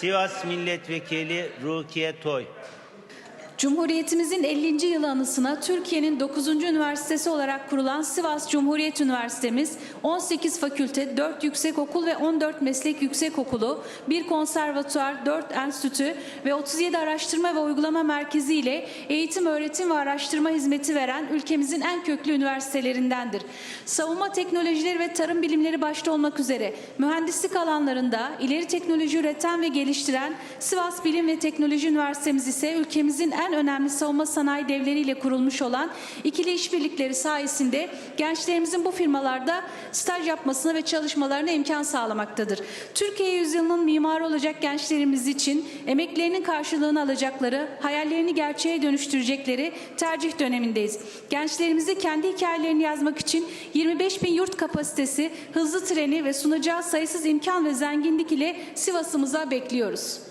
Sivas Milletvekili Rukiye Toy. Cumhuriyetimizin 50. yılı anısına Türkiye'nin 9. üniversitesi olarak kurulan Sivas Cumhuriyet Üniversitemiz 18 fakülte, 4 yüksekokul ve 14 meslek yüksekokulu, 1 konservatuar, 4 enstitü ve 37 araştırma ve uygulama merkezi ile eğitim, öğretim ve araştırma hizmeti veren ülkemizin en köklü üniversitelerindendir. Savunma teknolojileri ve tarım bilimleri başta olmak üzere mühendislik alanlarında ileri teknoloji üreten ve geliştiren Sivas Bilim ve Teknoloji Üniversitemiz ise ülkemizin en önemli savunma sanayi devleriyle kurulmuş olan ikili işbirlikleri sayesinde gençlerimizin bu firmalarda staj yapmasına ve çalışmalarına imkan sağlamaktadır. Türkiye yüzyılının mimarı olacak gençlerimiz için emeklerinin karşılığını alacakları, hayallerini gerçeğe dönüştürecekleri tercih dönemindeyiz. Gençlerimizi kendi hikayelerini yazmak için 25 bin yurt kapasitesi, hızlı treni ve sunacağı sayısız imkan ve zenginlik ile Sivas'ımıza bekliyoruz.